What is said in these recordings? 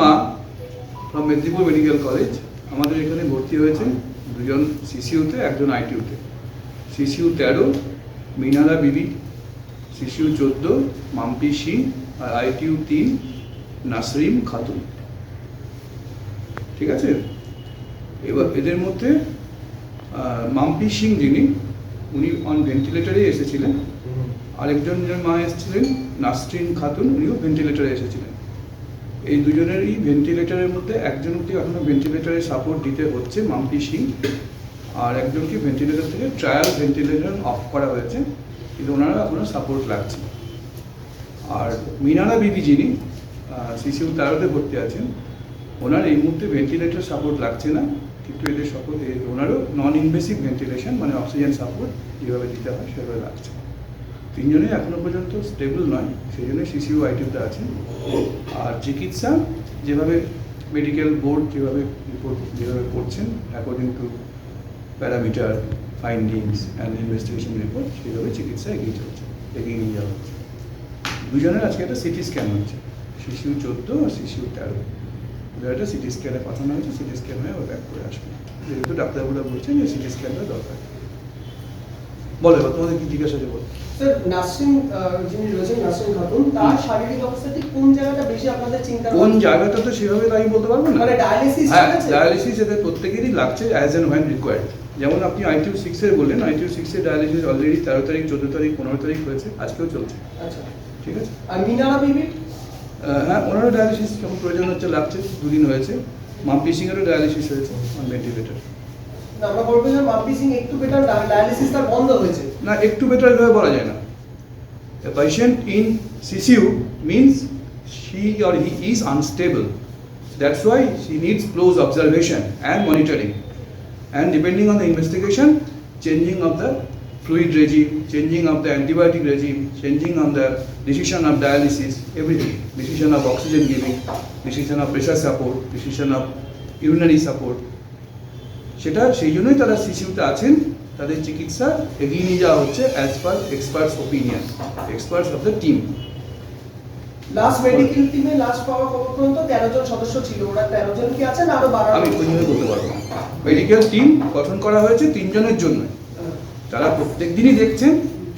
মা from Medinipur medical college আমাদের এখানে ভর্তি হয়েছে দুজন সিসিউতে একজন আইটিউতে সিসিউ তেরো মিনারা বিবি সিসিউ চোদ্দ মাম্পি সিং আর আইটিউ তিন নাসরিম খাতুন। ঠিক আছে? এবার এদের মধ্যে মাম্পি সিং যিনি উনি অন ভেন্টিলেটারে এসেছিলেন। আরেকজন যে মা এসেছিলেন নাসরিন খাতুন উনিও ভেন্টিলেটারে এসেছিলেন। এই দুজনেরই ভেন্টিলেটারের মধ্যে একজনকে এখনও ভেন্টিলেটারে সাপোর্ট দিতে হচ্ছে, মাম্পি সিং। আর একজনকে ভেন্টিলেটর থেকে ট্রায়াল ভেন্টিলেটর অফ করা হয়েছে। কিন্তু ওনারা এখনও সাপোর্ট লাগছে। আর মিনারা বিবি যিনি সিসিউ তারতে ভর্তি আছেন, ওনার এই মুহূর্তে ভেন্টিলেটর সাপোর্ট লাগছে না। কিন্তু এদের সকল ওনারও নন ইনভেসিভ ভেন্টিলেশন মানে অক্সিজেন সাপোর্ট যেভাবে দিতে হয়, সেভাবে লাগছে। তিনজনে এখনও পর্যন্ত স্টেবল নয়, সেই জন্য সিসিউ আইটিউতে আছেন। আর চিকিৎসা, যেভাবে মেডিকেল বোর্ড যেভাবে রিপোর্ট যেভাবে করছেন according to parameter findings and investigation report সেইভাবে চিকিৎসা এগিয়ে চলছে, এগিয়ে নিয়ে যাওয়া হচ্ছে। দুজনের আজকে একটা সিটি স্ক্যান হচ্ছে শিশিউ চোদ্দ আর শিশিউ তেরো। একটা সিটি স্ক্যানে পাঠানো হয়েছে সিটি স্ক্যান হয়ে ও ব্যাক করে আসবে। যেহেতু ডাক্তারবাবুরা বলছেন যে সিটি স্ক্যানটা দরকার। বলো এবার তোমাদের কি জিজ্ঞাসা আছে স্যার নাসরিন যিনি রয়েছেন নাসরিন খাতুন তার শারীরিক অবস্থা ঠিক কোন জায়গাটা বেশি আপনাদের চিন্তা কোন জায়গাটা তো সেভাবে আমি বলতে পারব না। মানে ডায়ালিসিস হ্যাঁ ডায়ালিসিস এদের প্রত্যেকেরই লাগছে অ্যাজ অ্যান্ড হোয়েন রিকোয়ার্ড যেমন আপনি আইটিউ সিক্সের বললেন আইটিউ সিক্সের ডায়ালিসিস অলরেডি তেরো তারিখ চোদ্দ তারিখ পনেরো তারিখ হয়েছে আজকেও চলছে। আচ্ছা। ঠিক আছে? আর মিনারা বিবি আহ, হ্যাঁ ওনারও ডায়ালিসিস যখন প্রয়োজন হচ্ছে লাগছে দুদিন হয়েছে। মাম্পি সিংয়েরও ডায়ালিসিস হয়েছে অন ভেন্টিলেটার না, আমরা বলব যে মাম্পি সিং একটু বেটার ডায়ালিসিস তার বন্ধ হয়েছে না একটু বেটার ভাবে বলা যায় না A patient in CCU means she or he is unstable. That's why she needs close observation and monitoring. And depending on the investigation, changing of the fluid regime, changing of the antibiotic regime, changing on the decision of dialysis, everything. Decision of oxygen giving, decision of pressure support, decision of urinary support. সেটা সেই জন্যই তারা সিসিউতে আছেন। তাদের চিকিৎসা এগিয়ে নিয়ে যাওয়া হচ্ছে as per experts opinion experts of the team last medical টিমে লাস্ট পাওয়া খবর পর্যন্ত? তেরো জন সদস্য ছিল। ওরা তেরো জন কি আছেন? আরও বারো আমি ওই জন্য বলতে পারব মেডিকেল টিম গঠন করা হয়েছে তিনজনের জন্য। তারা প্রত্যেক দিনই দেখছেন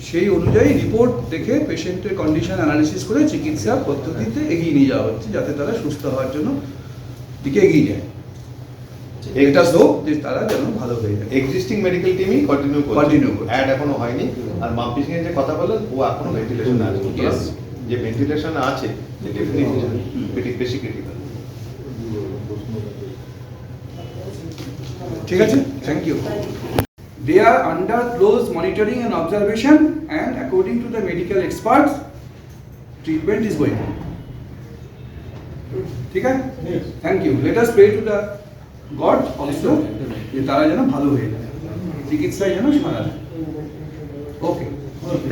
সেই অনুযায়ী রিপোর্ট দেখে পেশেন্টের কন্ডিশন অ্যানালিসিস করে চিকিৎসা পদ্ধতিতে এগিয়ে নিয়ে যাওয়া হচ্ছে যাতে তারা সুস্থ হওয়ার জন্য দিকে এগিয়ে যায়। এটা হোক যে তারা যেন ভালো হয়ে যায়। এক্সিস্টিং মেডিকেল টিমই কন্টিনিউ করছে। Continue করছে। অ্যাড এখনও হয়নি। আর মাম্পি সিং যে কথা বললেন ও এখনও ভেন্টিলেশন আছে। যে ভেন্টিলেশন আছে ডেফিনেটলি বেশি ক্রিটিক্যাল ঠিক আছে? Thank you They are under close monitoring and observation and according to the medical experts, treatment is going on. ঠিক আছে thank you let us pray to the god also যে তারা যেন ভালো হয়ে যায় চিকিৎসায় যেন সারা ওকে